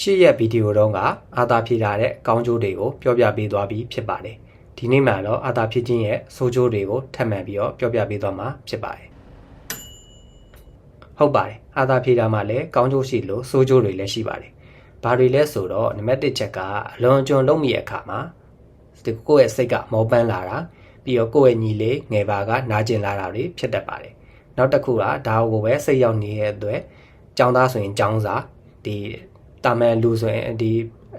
ရှေ့ရက်ဗီဒီယိုတုန်းကအာသာဖြေလာတဲ့ကောင်းကျိုးတွေကိုပြောပြပေးသွားပြီးဖြစ်ပါတယ်။ဒီနေ့မှတော့အာသာဖြေခြင်းရဲ့ဆိုးကျိုးတွေကိုထပ်မံပြီးတော့ပြောပြပေးသွားမှာဖြစ်ပါတယ်။ဟုတ်ပါတယ်။အာသာဖြေတာမှလည်းကောင်းကျိုးရှိလို့ဆိုးကျိုးတွေလည်းရှိပါတယ်။ဘာတွေလဲဆိုတော့နံပါတ်1ချက်ကအလွန်အကျွံလုံးမိရဲ့အခါမှာဒီကိုယ့်ရဲ့စိတ်ကမောပန်းလာတာပြီးတော့ကိုယ့်ရဲ့ညီလေးငယ်ပါကနာကျင်လာတာတွေဖြစ်တတ်ပါတယ်။နောက်တစ်ခုကဒါကိုပဲစိတ်ရောက်နေတဲ့အတွက်ចောင်းသားဆိုရင်ចောင်းစာဒီ တာမန်လူဆိုရင်ဒီ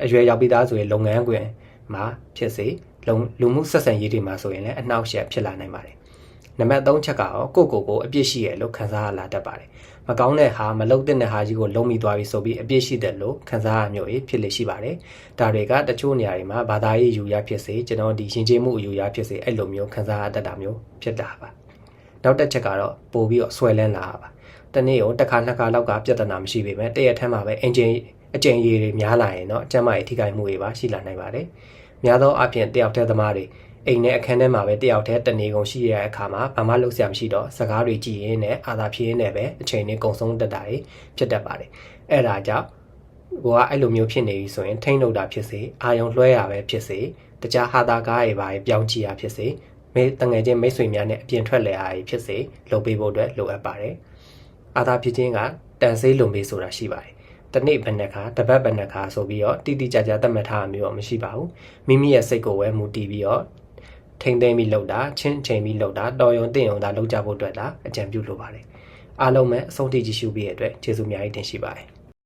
အရွယ်ရောက်ပြီးသားဆိုရင်လုပ်ငန်းခွင်မှာဖြစ်စေလုံလူမှုဆက်ဆံရေးတွေမှာဆိုရင်လည်းအနှောက်အယှက်ဖြစ်လာနိုင်ပါတယ်။နံပါတ်3ချက်ကတော့ကိုယ့်ကိုယ်ကိုအပြစ်ရှိရလို့ခံစားရလာတတ်ပါတယ်။မကောင်းတဲ့ဟာမလုပ်တဲ့ဟာကြီးကိုလုံးမိသွားပြီဆိုပြီးအပြစ်ရှိတယ်လို့ခံစားရမျိုးကြီးဖြစ်လေရှိပါတယ်။ဒါတွေကတချို့နေရာတွေမှာဘာသာရေးယူရဖြစ်စေကျွန်တော်ဒီရှင်ကျေးမှုအယူရဖြစ်စေအဲ့လိုမျိုးခံစားရတတ်တာမျိုးဖြစ်တာပါ။နောက်တစ်ချက်ကတော့ပို့ပြီးတော့ဆွဲလန်းလာတာပါ။တနေ့ကိုတစ်ခါနှစ်ခါလောက်ကပြဿနာမရှိပေမဲ့တရက်ထမ်းမှာပဲအင်ဂျင် အကျဉ်ရည်တွေများလာရင်တော့အကျန်းမာရေးထိခိုက်မှုတွေပါရှိလာနိုင်ပါတယ်။များသောအားဖြင့်တယောက်တည်းသမားတွေအိမ်နဲ့အခန်းထဲမှာပဲတယောက်တည်းတနေကုန်ရှိရတဲ့အခါမှာဘာမှလုပ်စရာမရှိတော့စကားတွေကြည့်ရင်းနဲ့အာသာဖြေရင်းနဲ့ပဲအချိန်နဲ့ကုံဆုံးတက်တာတွေဖြစ်တတ်ပါတယ်။အဲ့ဒါကြောင့်ကိုကအဲ့လိုမျိုးဖြစ်နေပြီဆိုရင်ထိမ့်လို့တာဖြစ်စေအာယုံလွှဲရပဲဖြစ်စေတခြားဟာတာကားတွေပါပြောင်းကြည့်ရဖြစ်စေမိတငယ်ချင်းမိတ်ဆွေများနဲ့အပြင်ထွက်လဲရဖြစ်စေလုပ်ပေးဖို့အတွက်လိုအပ်ပါတယ်။အာသာဖြစ်ခြင်းကတန်ဆေးလုံပေးဆိုတာရှိပါတယ် တနေ့ဘယ်နှခါတပတ်ဘယ်နှခါဆိုပြီးတော့တိတိကျကျသတ်မှတ်ထားမျိုးတော့မရှိပါဘူးမိမိရဲ့စိတ်ကိုပဲမူတည်ပြီးတော့ထိမ့်သိမ်းပြီးလှုပ်တာချင်းချိန်ပြီးလှုပ်တာတော်ရုံတင့်ရုံသာလှုပ်ကြဖို့အတွက်ဒါအကြံပြုလိုပါတယ်အားလုံးပဲအဆုံးထိကြည့်ရှုပြီးရတဲ့အတွက်ကျေးဇူးအများကြီးတင်ရှိပါတယ်